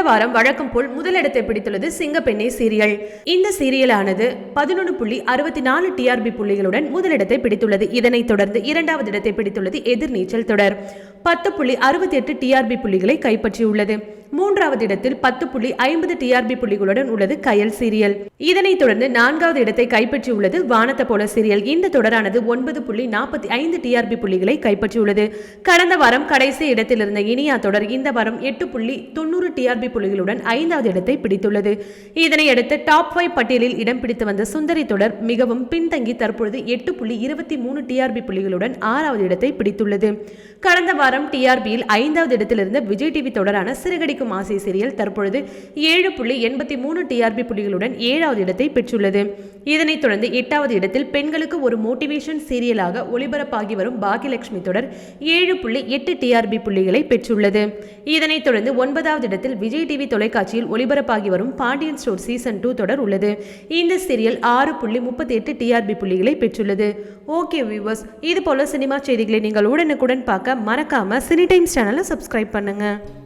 இந்த வாரம் வழக்கம் போல் முதலிடத்தை பிடித்துள்ளது சிங்கப்பெண்ணே சீரியல். இந்த சீரியலானது பதினொன்று புள்ளி அறுபத்தி நாலு டிஆர்பி புள்ளிகளுடன் முதலிடத்தை பிடித்துள்ளது. இதனைத் தொடர்ந்து இரண்டாவது இடத்தை பிடித்துள்ளது எதிர்நீச்சல் தொடர். பத்து புள்ளி அறுபத்தி எட்டு டிஆர்பி புள்ளிகளை கைப்பற்றியுள்ளது. மூன்றாவது இடத்தில் பத்து புள்ளி ஐம்பது டிஆர்பி புள்ளிகளுடன் உள்ளது கயல் சீரியல். இதனைத் தொடர்ந்து நான்காவது இடத்தை கைப்பற்றியுள்ளது வானத்த போல சீரியல். இந்த தொடரானது ஒன்பது புள்ளி நாற்பத்தி ஐந்து டிஆர்பி புள்ளிகளை கைப்பற்றியுள்ளது. கடந்த வாரம் கடைசி இடத்தில் இருந்த இனியா தொடர் இந்த வாரம் எட்டு புள்ளி தொண்ணூறு டிஆர்பி புள்ளிகளுடன் ஐந்தாவது இடத்தை பிடித்துள்ளது. இதனையடுத்து டாப் ஃபைவ் பட்டியலில் இடம் பிடித்து வந்த சுந்தரி தொடர் மிகவும் பின்தங்கி தற்பொழுது எட்டு புள்ளி இருபத்தி மூணு டிஆர்பி புள்ளிகளுடன் ஆறாவது இடத்தை பிடித்துள்ளது. கடந்த வாரம் டிஆர்பியில் ஐந்தாவது இடத்திலிருந்த விஜய் டிவி தொடரான சிறுகடிக்கும் ஆசை சீரியல் தற்பொழுது ஏழு புள்ளி எண்பத்தி மூணு டிஆர்பி புள்ளிகளுடன் ஏழாவது இடத்தை பெற்றுள்ளது. இதனைத் தொடர்ந்து எட்டாவது இடத்தில் பெண்களுக்கு ஒரு மோட்டிவேஷன் சீரியலாக ஒளிபரப்பாகி வரும் பாகியலட்சுமி தொடர் ஏழு புள்ளி எட்டு டிஆர்பி புள்ளிகளை பெற்றுள்ளது. இதனைத் தொடர்ந்து ஒன்பதாவது இடத்தில் விஜய் டிவி தொலைக்காட்சியில் ஒளிபரப்பாகி வரும் பாண்டியன் ஸ்டோர் சீசன் டூ தொடர் உள்ளது. இந்த சீரியல் ஆறு புள்ளி முப்பத்தி எட்டு டிஆர்பி புள்ளிகளை பெற்றுள்ளது. ஓகே வியூவர்ஸ் இது போல சினிமா செய்திகளை நீங்கள் உடனுக்குடன் பார்க்க மறக்காம சினி டைம்ஸ் சேனலை சப்ஸ்கிரைப் பண்ணுங்க.